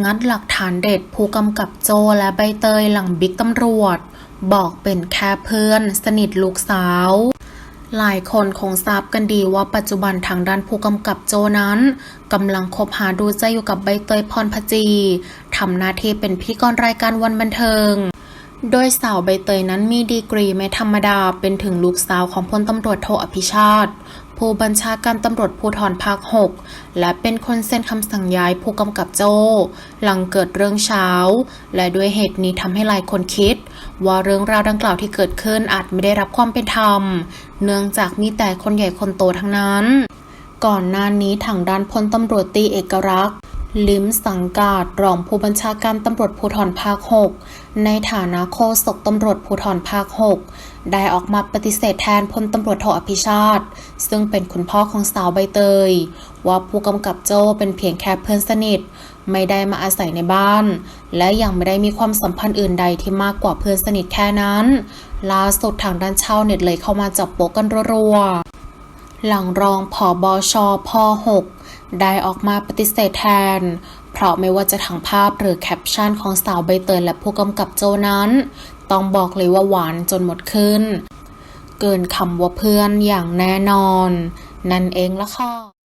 งัดหลักฐานเด็ดผู้กำกับโจและใบเตยหลังบิ๊กตำรวจ บอกเป็นแค่เพื่อน สนิทลูกสาว หลายคนคงทราบกันดีว่าปัจจุบันทางด้านผู้กำกับโจนั้นกำลังคบหาดูใจอยู่กับใบเตยพรพจีทำหน้าที่เป็นพิธีกรรายการวันบันเทิง โดยสาวใบเตยนั้นมีดีกรีไม่ธรรมดาเป็นถึงลูกสาวของพลตำรวจโทอภิชาติ ผู้บัญชาการตำรวจภูธรภาค 6 และเป็นคนเซ็นคำสั่งย้ายผู้กำกับโจ้ หลังเกิดเรื่องเช้า และด้วยเหตุนี้ทำให้หลายคนคิด ว่าเรื่องราวดังกล่าวที่เกิดขึ้นอาจไม่ได้รับความเป็นธรรม เนื่องจากมีแต่คนใหญ่คนโตทั้งนั้น ก่อนหน้านี้ทางด้านพลตำรวจตีเอกรักษ์ ลิมสังกาดรองผู้บัญชาการตำรวจภูธรภาค 6 ในฐานะโฆษกตำรวจภูธรภาค 6 ได้ออกมาปฏิเสธแทนพลตำรวจโทอภิชาติ ซึ่งเป็นคุณพ่อของสาวใบเตย ว่าผู้กำกับโจเป็นเพียงแค่เพื่อนสนิท ไม่ได้มาอาศัยในบ้าน และยังไม่ได้มีความสัมพันธ์อื่นใดที่มากกว่าเพื่อนสนิทแค่นั้นล่าสุดทางด้านชาวเน็ตเลยเข้ามาจับโป๊กกันรัวๆ หลังรองผอบอชอพ6ได้ออกมาปฏิเสธแทน เพราะไม่ว่าจะทางภาพหรือแคปชั่นของสาวใบเตยและผู้กำกับโจนั้น ต้องบอกเลยว่าหวานจนหมดขึ้น เกินคำว่าเพื่อนอย่างแน่นอน นั่นเองละค่ะ